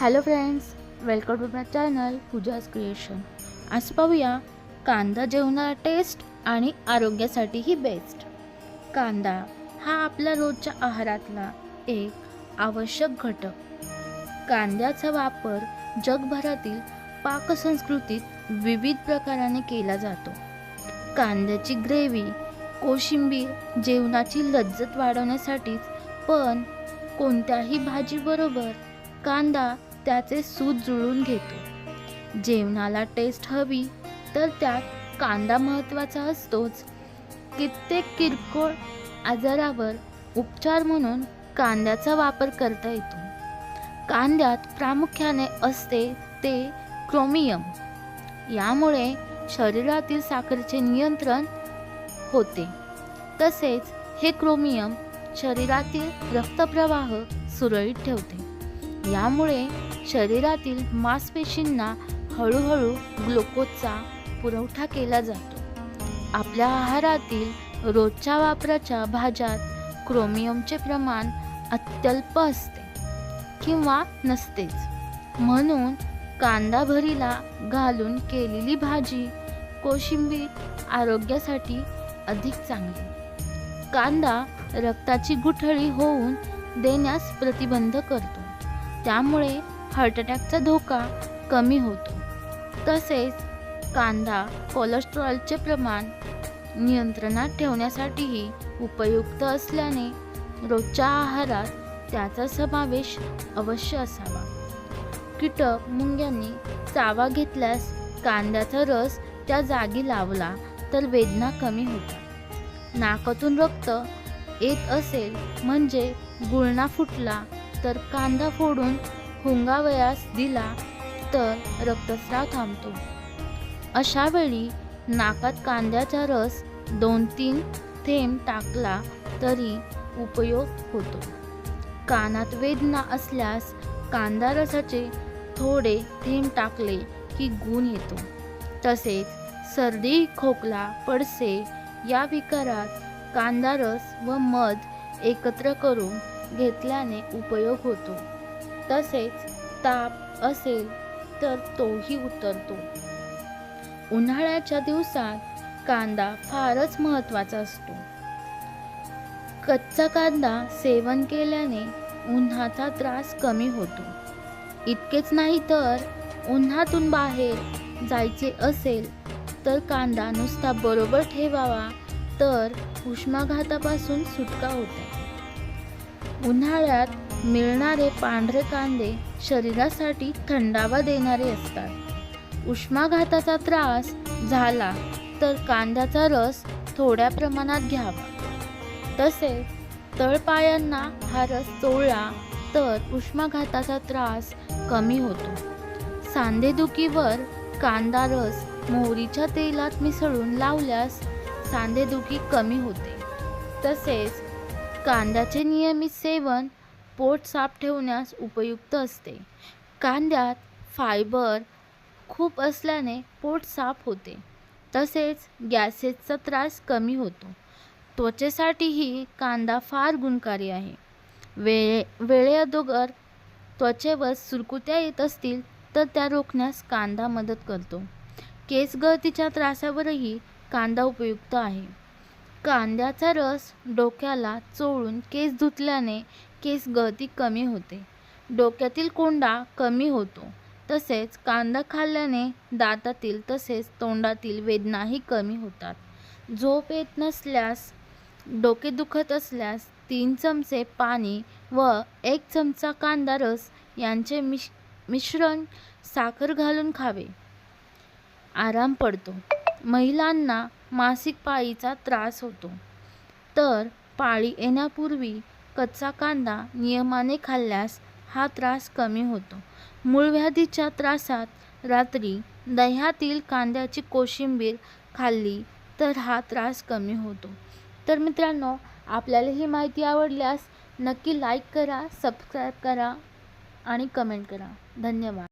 Hello friends welcome to my channel Pooja's creation आज पाहूया कांदा जेवणाला टेस्ट आणि आरोग्यासाठीही बेस्ट कांदा हा आपल्या रोजच्या आहारातला एक आवश्यक घटक. कांद्याचा वापर जगभरातील पाकसंस्कृतीत विविध प्रकाराने केला जातो. कांद्याची ग्रेव्ही कोशिंबीर जेवणाची लज्जत वाढवण्यासाठीच पण कोणत्याही भाजीबरोबर कांदा त्याचे सूत जुळून घेतो. जेवणाला टेस्ट हवी तर त्यात कांदा महत्त्वाचा असतोच. कित्येक किरकोळ आजारावर उपचार म्हणून कांद्याचा वापर करता येतो. कांद्यात प्रामुख्याने असते ते क्रोमियम यामुळे शरीरातील साखरेचे नियंत्रण होते. तसेच हे क्रोमियम शरीरातील रक्तप्रवाह सुरळीत ठेवते. यामुळे शरीरातील मांसपेशींना हळूहळू ग्लुकोजचा पुरवठा केला जातो. आपल्या आहारातील रोजच्या वापराच्या भाज्यात क्रोमियमचे प्रमाण अत्यल्प असते किंवा नसतेच. म्हणून कांदा भरीला घालून केलेली भाजी कोशिंबीर आरोग्यासाठी अधिक चांगली. कांदा रक्ताची गुठळी होऊन देण्यास प्रतिबंध करतो. त्यामुळे हार्ट अटॅकचा धोका कमी होतो. तसेच कांदा कोलेस्ट्रॉलचे प्रमाण नियंत्रणात ठेवण्यासाठीही उपयुक्त असल्याने रोजच्या आहारात त्याचा समावेश अवश्य असावा. कीटक मुंग्यांनी चावा घेतल्यास कांद्याचा रस त्या जागी लावला तर वेदना कमी होतात. नाकातून रक्त येत असेल म्हणजे गुळणा फुटला तर कांदा फोडून हुंगावयास दिला तर रक्तस्राव थांबतो. अशा वेळी नाकात कांद्याचा रस दोन तीन थेंब टाकला तरी उपयोग होतो. कानात वेदना असल्यास कांदा रसाचे थोडे थेंब टाकले की गुण येतो. तसेच सर्दी खोकला पडसे या विकारात कांदा रस व मध एकत्र करून घेतल्याने उपयोग होतो. तसेच ताप असेल तर तोही उतरतो. उन्हाळ्याच्या दिवसात कांदा फारच महत्त्वाचा असतो. कच्चा कांदा सेवन केल्याने उन्हाचा त्रास कमी होतो. इतकेच नाही तर उन्हातून बाहेर जायचे असेल तर कांदा नुसता बरोबर ठेवावा तर उष्माघातापासून सुटका होते. उन्हाळ्यात मिळणारे पांढरे कांदे शरीरासाठी थंडावा देणारे असतात. उष्माघाताचा त्रास झाला तर कांद्याचा रस थोड्या प्रमाणात घ्यावा. तसेच तळपायांना हा रस चोळला तर उष्माघाताचा त्रास कमी होतो. सांधेदुखीवर कांदा रस मोहरीच्या तेलात मिसळून लावल्यास सांधेदुखी कमी होते. तसेच कांद्याचे नियमित सेवन पोट साफ ठेवण्यास उपयुक्त असते. कांद्यात फायबर खूप असल्याने पोट साफ होते. तसेच गॅसेसचा त्रास कमी होतो. त्वचेसाठीही कांदा फार गुणकारी आहे. वेळे वेळेअगोदर त्वचेवर सुरकुत्या येत असतील तर त्या रोखण्यास कांदा मदत करतो. केस गळतीच्या त्रासावरही कांदा उपयुक्त आहे. कांद्याचा रस डोक्याला चोळून केस धुतल्याने केस गळती कमी होते. डोक्यातील कोंडा कमी होतो. तसेच कांदा खाल्ल्याने दातातील तसेच तोंडातील वेदनाही कमी होतात. झोप येत नसल्यास डोके दुखत असल्यास तीन चमचे पाणी व एक चमचा कांदा रस यांचे मिश मिश्रण साखर घालून खावे. आराम पडतो. महिलांना मासिक पाळीचा त्रास होतो. तर पाळी येण्यापूर्वी कच्चा कांदा नियमाने खाल्ल्यास हा त्रास कमी होतो. मूळव्याधीच्या त्रासात रात्री दह्यातील कांद्याची कोशिंबीर खाल्ली तर हा त्रास कमी होतो. तर मित्रांनो आपल्याला ही माहिती आवडल्यास नक्की लाईक करा सबस्क्राईब करा आणि कमेंट करा. धन्यवाद.